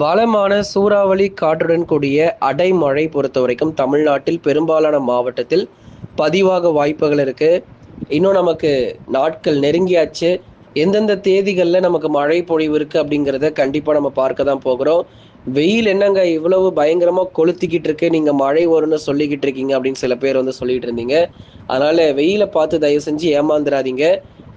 பலமான சூறாவளி காற்றுடன் கூடிய அடைமழை பொறுத்த வரைக்கும் தமிழ்நாட்டில் பெரும்பாலான மாவட்டத்தில் பதிவாக வாய்ப்புகள் இருக்கு. இன்னும் நமக்கு நாட்கள் நெருங்கியாச்சு. எந்தெந்த தேதிகளில் நமக்கு மழை பொழிவு இருக்கு அப்படிங்கிறத கண்டிப்பாக நம்ம பார்க்க தான் போகிறோம். வெயில் என்னங்க இவ்வளவு பயங்கரமாக கொளுத்திக்கிட்டு இருக்கு? நீங்கள் மழை வரும்னு சொல்லிக்கிட்டு இருக்கீங்க அப்படின்னு சில பேர் வந்து சொல்லிட்டு இருந்தீங்க. அதனால வெயிலை பார்த்து தயவு செஞ்சு ஏமாந்துடாதீங்க.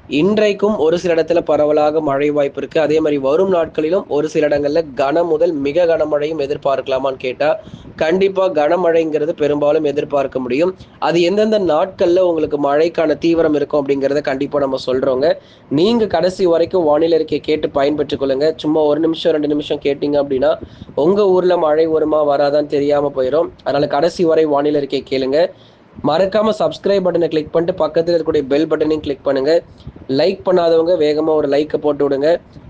இன்றைக்கும் ஒரு சில இடத்துல பரவலாக மழை வாய்ப்பு இருக்கு. அதே மாதிரி வரும் நாட்களிலும் ஒரு சில இடங்கள்ல கன முதல் மிக கனமழையும் எதிர்பார்க்கலாமான்னு கேட்டா கண்டிப்பா கனமழைங்கிறது பெரும்பாலும் எதிர்பார்க்க முடியும். அது எந்தெந்த நாட்கள்ல உங்களுக்கு மழைக்கான தீவிரம் இருக்கும் அப்படிங்கிறத கண்டிப்பா நம்ம சொல்றோங்க. நீங்க கடைசி வரைக்கும் வானிலை அறிக்கையை கேட்டு பயன்பெற்றுக் கொள்ளுங்க. சும்மா ஒரு நிமிஷம் ரெண்டு நிமிஷம் கேட்டீங்க அப்படின்னா உங்க ஊர்ல மழை வருமா வராதான்னு தெரியாம போயிடும் அதனால கடைசி வரை வானிலை அறிக்கை கேளுங்க. மறக்காம சப்ஸ்கிரைப் பட்டனை கிளிக் பண்ணிட்டு பக்கத்தில் இருக்கக்கூடிய பெல் பட்டனையும் கிளிக் பண்ணுங்க. லைக் பண்ணாதவங்க வேகமா ஒரு லைக்கை போட்டு விடுங்க.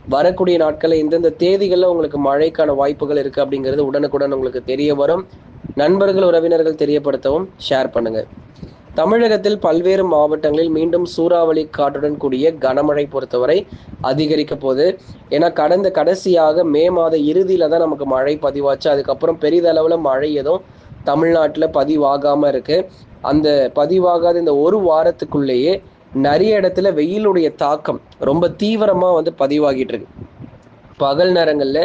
வரக்கூடிய நாட்களில் இந்தந்த தேதிகளில் உங்களுக்கு மழைக்கான வாய்ப்புகள் இருக்கு அப்படிங்கிறது உடனுக்குடன் உங்களுக்கு தெரிய வரும். நண்பர்கள் உறவினர்கள் தெரியப்படுத்தவும் ஷேர் பண்ணுங்க. தமிழகத்தில் பல்வேறு மாவட்டங்களில் மீண்டும் சூறாவளி காற்றுடன் கூடிய கனமழை பொறுத்தவரை அதிகரிக்க போகுது. ஏன்னா கடந்த கடைசியாக மே மாத இறுதியில தான் நமக்கு மழை பதிவாச்சு. அதுக்கப்புறம் பெரிதளவில் மழை எதுவும் தமிழ்நாட்டில் பதிவாகாமல் இருக்குது அந்த பதிவாகாத இந்த ஒரு வாரத்துக்குள்ளேயே நிறைய இடத்துல வெயிலுடைய தாக்கம் ரொம்ப தீவிரமா வந்து பதிவாகிட்டு இருக்கு. பகல் நேரங்கள்ல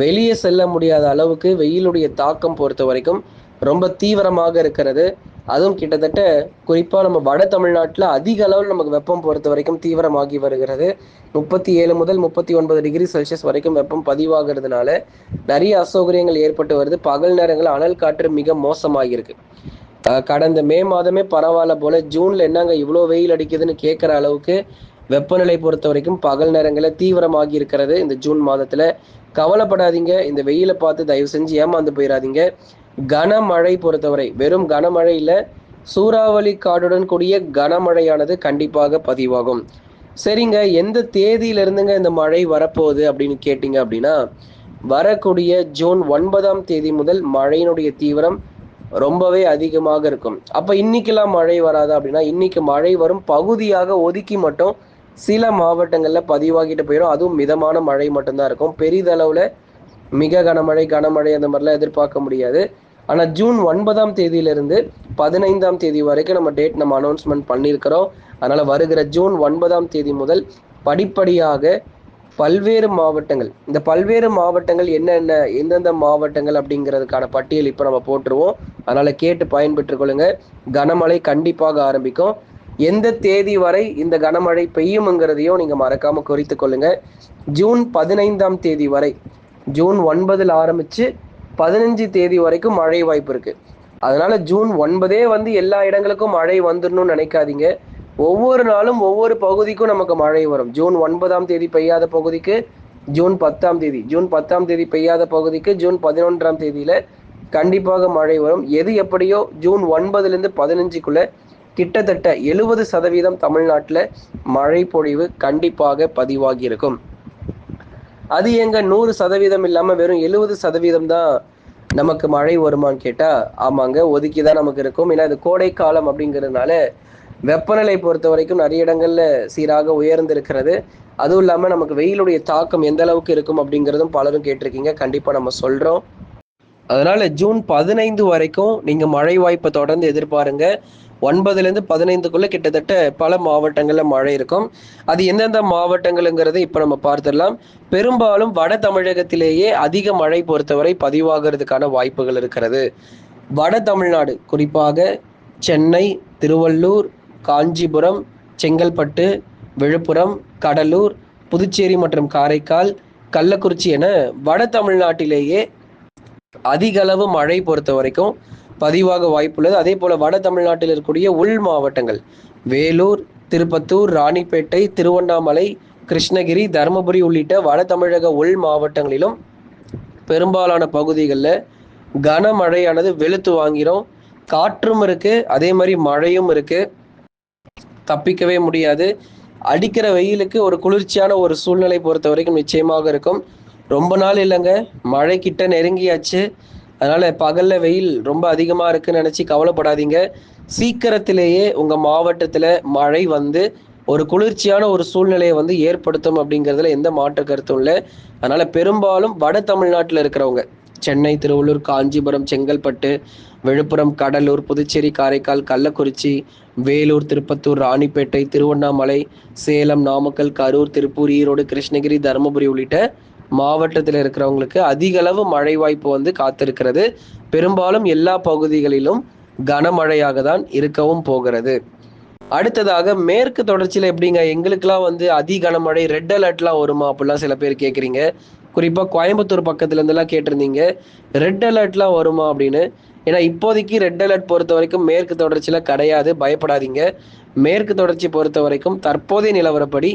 வெளியே செல்ல முடியாத அளவுக்கு வெயிலுடைய தாக்கம் பொறுத்த வரைக்கும் ரொம்ப தீவிரமாக இருக்கிறது. அதுவும் கிட்டத்தட்ட குறிப்பா நம்ம வட தமிழ்நாட்டில் அதிக அளவில் நமக்கு வெப்பம் பொறுத்த வரைக்கும் தீவிரமாகி வருகிறது. முப்பத்தி ஏழு முதல் முப்பத்தி ஒன்பது டிகிரி செல்சியஸ் வரைக்கும் வெப்பம் பதிவாகிறதுனால நிறைய அசௌகரியங்கள் ஏற்பட்டு வருது. பகல் நேரங்கள் அனல் காற்று மிக மோசமாகிருக்கு கடந்த மே மாதமே பரவாயில்ல போல. ஜூன்ல என்னங்க இவ்வளோ வெயில் அடிக்குதுன்னு கேட்குற அளவுக்கு வெப்பநிலை பொறுத்த வரைக்கும் பகல் நேரங்களில் தீவிரமாகி இருக்கிறது இந்த ஜூன் மாதத்துல. கவலைப்படாதீங்க. இந்த வெயிலை பார்த்து தயவு செஞ்சு ஏமாந்து போயிடாதீங்க கனமழை பொறுத்தவரை வெறும் கனமழை இல்ல சூறாவளி காடுடன் கூடிய கனமழையானது கண்டிப்பாக பதிவாகும். சரிங்க எந்த தேதியில இருந்துங்க இந்த மழை வரப்போகுது அப்படின்னு கேட்டிங்க அப்படின்னா வரக்கூடிய ஜூன் ஒன்பதாம் தேதி முதல் மழையினுடைய தீவிரம் ரொம்பவே அதிகமாக இருக்கும். அப்ப இன்னைக்கெல்லாம் மழை வராது அப்படின்னா இன்னைக்கு மழை வரும் பகுதியாக ஒதுக்கி மட்டும் சில மாவட்டங்கள்ல பதிவாகிட்டு போயிடும் அதுவும் மிதமான மழை மட்டும்தான் இருக்கும். பெரிதளவுல மிக கனமழை கனமழை அந்த மாதிரிலாம் எதிர்பார்க்க முடியாது. ஆனா ஜூன் ஒன்பதாம் தேதியிலிருந்து பதினைந்தாம் தேதி வரைக்கும் நம்ம டேட் நம்ம அனௌன்ஸ்மெண்ட் பண்ணியிருக்கிறோம். அதனால வருகிற ஜூன் ஒன்பதாம் தேதி முதல் படிப்படியாக பல்வேறு மாவட்டங்கள். இந்த பல்வேறு மாவட்டங்கள் என்னென்ன எந்தெந்த மாவட்டங்கள் அப்படிங்கிறதுக்கான பட்டியல் இப்போ நம்ம போட்டுருவோம். அதனால் கேட்டு பயன்பெற்று கொள்ளுங்க. கனமழை கண்டிப்பாக ஆரம்பிக்கும். எந்த தேதி வரை இந்த கனமழை பெய்யும்ங்கிறதையும் நீங்கள் மறக்காமல் குறித்து கொள்ளுங்க. ஜூன் பதினைந்தாம் தேதி வரை ஜூன் ஒன்பதில் ஆரம்பித்து பதினஞ்சு தேதி வரைக்கும் மழை வாய்ப்பு இருக்குது அதனால் ஜூன் ஒன்பதே வந்து எல்லா இடங்களுக்கும் மழை வந்துடணும்னு நினைக்காதீங்க. ஒவ்வொரு நாளும் ஒவ்வொரு பகுதிக்கும் நமக்கு மழை வரும். ஜூன் ஒன்பதாம் தேதி பெய்யாத பகுதிக்கு ஜூன் பத்தாம் தேதி ஜூன் பத்தாம் தேதி பெய்யாத பகுதிக்கு ஜூன் பதினொன்றாம் தேதியில கண்டிப்பாக மழை வரும். எது எப்படியோ ஜூன் ஒன்பதுல இருந்து பதினஞ்சுக்குள்ள கிட்டத்தட்ட எழுபது சதவீதம் தமிழ்நாட்டில் மழை பொழிவு கண்டிப்பாக பதிவாகி இருக்கும் அது எங்க நூறு சதவீதம் இல்லாம வெறும் எழுபது சதவீதம் தான் நமக்கு மழை வருமான்னு கேட்டா ஆமாங்க ஒதுக்கி தான் நமக்கு இருக்கும். ஏன்னா இது கோடை காலம் அப்படிங்கிறதுனால வெப்பநிலை பொறுத்த வரைக்கும் நிறைய இடங்கள்ல சீராக உயர்ந்திருக்கிறது. அதுவும் இல்லாம நமக்கு வெயிலுடைய தாக்கம் எந்த அளவுக்கு இருக்கும் அப்படிங்கிறதும் பலரும் கேட்டிருக்கீங்க. கண்டிப்பா நம்ம சொல்றோம். அதனால ஜூன் பதினைந்து வரைக்கும் நீங்க மழை வாய்ப்பை தொடர்ந்து எதிர்பாருங்க. ஒன்பதுல இருந்து பதினைந்துக்குள்ள கிட்டத்தட்ட பல மாவட்டங்கள்ல மழை இருக்கும். அது எந்தெந்த மாவட்டங்கள்ங்கிறத இப்ப நம்ம பார்த்துடலாம். பெரும்பாலும் வட தமிழகத்திலேயே அதிக மழை பொறுத்தவரை பதிவாகிறதுக்கான வாய்ப்புகள் இருக்கிறது. வட தமிழ்நாடு குறிப்பாக சென்னை திருவள்ளூர் காஞ்சிபுரம் செங்கல்பட்டு விழுப்புரம் கடலூர் புதுச்சேரி மற்றும் காரைக்கால் கள்ளக்குறிச்சி என வட தமிழ்நாட்டிலேயே அதிகளவு மழை பொறுத்த வரைக்கும் பதிவாக வாய்ப்புள்ளது. அதே போல வட தமிழ்நாட்டில் இருக்கக்கூடிய உள் மாவட்டங்கள் வேலூர் திருப்பத்தூர் ராணிப்பேட்டை திருவண்ணாமலை கிருஷ்ணகிரி தருமபுரி உள்ளிட்ட வட தமிழக உள் மாவட்டங்களிலும் பெரும்பாலான பகுதிகளில் கனமழையானது வெளுத்து வாங்கிறோம். காற்றும் இருக்கு அதே மாதிரி மழையும் இருக்குது தப்பிக்கவே முடியாது. அடிக்கிற வெயிலுக்கு ஒரு குளிர்ச்சியான ஒரு சூழ்நிலை பொறுத்த வரைக்கும் நிச்சயமாக இருக்கும். ரொம்ப நாள் இல்லைங்க. மழை கிட்ட நெருங்கியாச்சு. அதனால பகல்ல வெயில் ரொம்ப அதிகமா இருக்குன்னு நினைச்சு கவலைப்படாதீங்க. சீக்கிரத்திலேயே உங்க மாவட்டத்துல மழை வந்து ஒரு குளிர்ச்சியான ஒரு சூழ்நிலையை வந்து ஏற்படுத்தும் அப்படிங்கிறதுல எந்த மாற்று கருத்தும் இல்லை. அதனால பெரும்பாலும் வட தமிழ்நாட்டில் இருக்கிறவங்க. சென்னை திருவள்ளூர் காஞ்சிபுரம் செங்கல்பட்டு விழுப்புரம் கடலூர் புதுச்சேரி காரைக்கால் கள்ளக்குறிச்சி வேலூர் திருப்பத்தூர் ராணிப்பேட்டை திருவண்ணாமலை சேலம் நாமக்கல் கரூர் திருப்பூர் ஈரோடு கிருஷ்ணகிரி தருமபுரி உள்ளிட்ட மாவட்டத்தில் இருக்கிறவங்களுக்கு அதிக அளவு மழை வாய்ப்பு வந்து காத்திருக்கிறது. பெரும்பாலும் எல்லா பகுதிகளிலும் கனமழையாக தான் இருக்கவும் போகிறது. அடுத்ததாக மேற்கு தொடர்ச்சியில் எப்படிங்க? எங்களுக்கெல்லாம் வந்து அதி கனமழை ரெட் அலர்ட்லாம் வருமா? அப்படிலாம் சில பேர் கேட்குறீங்க. குறிப்பாக கோயம்புத்தூர் பக்கத்துலேருந்துலாம் கேட்டிருந்தீங்க. ரெட் அலர்ட்லாம் வருமா அப்படின்னு? ஏன்னா இப்போதைக்கு ரெட் அலர்ட் பொறுத்த வரைக்கும் மேற்கு தொடர்ச்சியில் கிடையாது. பயப்படாதீங்க. மேற்கு தொடர்ச்சி பொறுத்த வரைக்கும் தற்போதைய நிலவரப்படி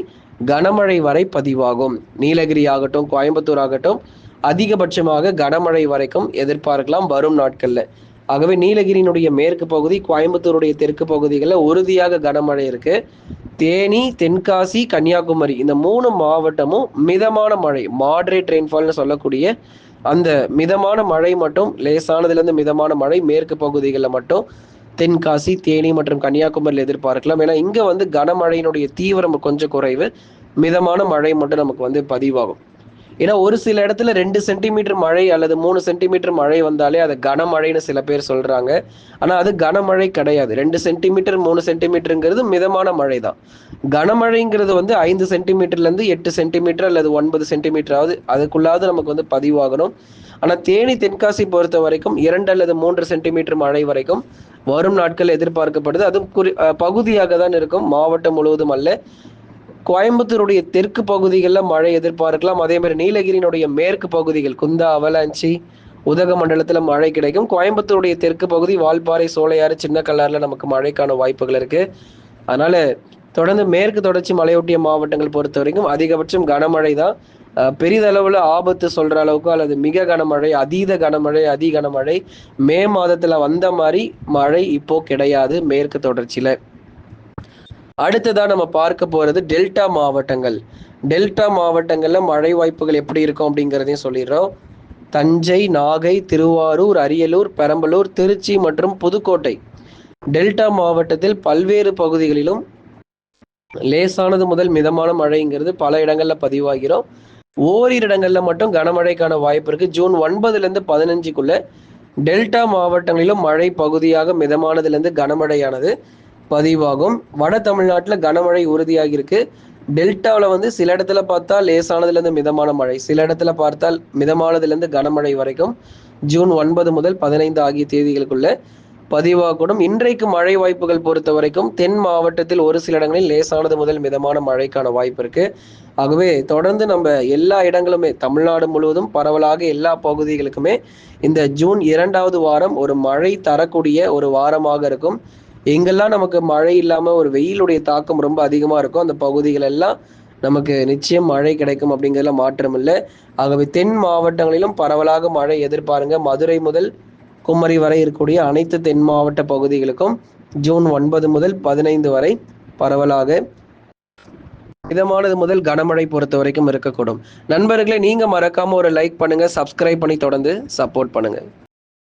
கனமழை வரை பதிவாகும். நீலகிரி ஆகட்டும் கோயம்புத்தூர் ஆகட்டும் அதிகபட்சமாக கனமழை வரைக்கும் எதிர்பார்க்கலாம் வரும் நாட்களில். ஆகவே நீலகிரியினுடைய மேற்கு பகுதி கோயம்புத்தூருடைய தெற்கு பகுதிகளில் உறுதியாக கனமழை இருக்கு. தேனி தென்காசி கன்னியாகுமரி இந்த மூணு மாவட்டமும் மிதமான மழை மாடரேட் ரெயின்ஃபால்னு சொல்லக்கூடிய அந்த மிதமான மழை மட்டும் லேசானதுலேருந்து மிதமான மழை மேற்கு பகுதிகளில் மட்டும் தென்காசி தேனி மற்றும் கன்னியாகுமரியில் எதிர்பார்க்கலாம். ஏன்னா இங்கே வந்து கனமழையினுடைய தீவிரம் கொஞ்சம் குறைவு மிதமான மழை மட்டும் நமக்கு வந்து பதிவாகும். ஏன்னா ஒரு சில இடத்துல ரெண்டு சென்டிமீட்டர் மழை அல்லது மூணு சென்டிமீட்டர் மழை வந்தாலே அது கனமழைன்னு சில பேர் சொல்றாங்க. ஆனா அது கனமழை கிடையாது. ரெண்டு சென்டிமீட்டர் மூணு சென்டிமீட்டருங்கிறது மிதமான மழை தான் கனமழைங்கிறது வந்து ஐந்து சென்டிமீட்டர்ல இருந்து எட்டு சென்டிமீட்டர் அல்லது ஒன்பது சென்டிமீட்டராவது அதுக்குள்ளாவது நமக்கு வந்து பதிவாகணும். ஆனா தேனி தென்காசி பொறுத்த வரைக்கும் இரண்டு அல்லது மூன்று சென்டிமீட்டர் மழை வரைக்கும் வரும் நாட்கள் எதிர்பார்க்கப்படுது. அதுவும் குறி பகுதியாக தான் இருக்கும். மாவட்டம் முழுவதும் அல்ல. கோயம்புத்தூருடைய தெற்கு பகுதிகளில் மழை எதிர்பார்க்கலாம். அதே மாதிரி நீலகிரியினுடைய மேற்கு பகுதிகள் குந்தா அவலாஞ்சி உதகமண்டலத்தில் மழை கிடைக்கும். கோயம்புத்தூருடைய தெற்கு பகுதி வால்பாறை சோலையாறு சின்ன கல்லாறுல நமக்கு மழைக்கான வாய்ப்புகள் இருக்கு. அதனால தொடர்ந்து மேற்கு தொடர்ச்சி மலையொட்டிய மாவட்டங்கள் பொறுத்த வரைக்கும் அதிகபட்சம் கனமழை தான். பெரிதளவில் ஆபத்து சொல்ற அளவுக்கு அல்லது மிக கனமழை அதீத கனமழை அதி கனமழை மே மாதத்துல வந்த மாதிரி மழை இப்போ கிடையாது மேற்கு தொடர்ச்சியில. அடுத்ததா நம்ம பார்க்க போறது டெல்டா மாவட்டங்கள். டெல்டா மாவட்டங்கள்ல மழை வாய்ப்புகள் எப்படி இருக்கும் அப்படிங்கிறதையும் சொல்லிடுறோம். தஞ்சை நாகை திருவாரூர் அரியலூர் பெரம்பலூர் திருச்சி மற்றும் புதுக்கோட்டை. டெல்டா மாவட்டத்தில் பல்வேறு பகுதிகளிலும் லேசானது முதல் மிதமான மழைங்கிறது பல இடங்கள்ல பதிவாகிறோம். ஓரிரு இடங்கள்ல மட்டும் கனமழைக்கான வாய்ப்பு இருக்கு. ஜூன் ஒன்பதுல இருந்து பதினஞ்சுக்குள்ள டெல்டா மாவட்டங்களிலும் மழை பகுதியாக மிதமானதுல இருந்து கனமழையானது. பதிவாகும். வட தமிழ்நாட்டில் கனமழை உறுதியாகி இருக்கு டெல்டாவில் வந்து சில இடத்துல பார்த்தா லேசானதுலேருந்து மிதமான மழை. சில இடத்துல பார்த்தால் மிதமானதுலேருந்து கனமழை வரைக்கும். ஜூன் ஒன்பது முதல் பதினைந்து ஆகிய தேதிகளுக்குள்ள பதிவாகக்கூடும். இன்றைக்கு மழை வாய்ப்புகள் பொறுத்த வரைக்கும் தென் மாவட்டத்தில் ஒரு சில இடங்களில் லேசானது முதல் மிதமான மழைக்கான வாய்ப்பு இருக்கு. ஆகவே தொடர்ந்து நம்ம எல்லா இடங்களுமே தமிழ்நாடு முழுவதும் பரவலாக எல்லா பகுதிகளுக்குமே இந்த ஜூன் இரண்டாவது வாரம் ஒரு மழை தரக்கூடிய ஒரு வாரமாக இருக்கும். எங்கெல்லாம் நமக்கு மழை இல்லாம ஒரு வெயிலுடைய தாக்கம் ரொம்ப அதிகமா இருக்கும். அந்த பகுதிகள் எல்லாம் நமக்கு நிச்சயம் மழை கிடைக்கும் அப்படிங்கிறதுல மாற்றம் இல்லை. ஆகவே தென் மாவட்டங்களிலும் பரவலாக மழை எதிர்பாருங்க. மதுரை முதல் குமரி வரை இருக்கக்கூடிய அனைத்து தென் மாவட்ட பகுதிகளுக்கும் ஜூன் ஒன்பது முதல் பதினைந்து வரை பரவலாக மிதமானது முதல் கனமழை பொறுத்த வரைக்கும் இருக்கக்கூடும். நண்பர்களே நீங்க மறக்காம ஒரு லைக் பண்ணுங்க சப்ஸ்கிரைப் பண்ணி தொடர்ந்து சப்போர்ட் பண்ணுங்க.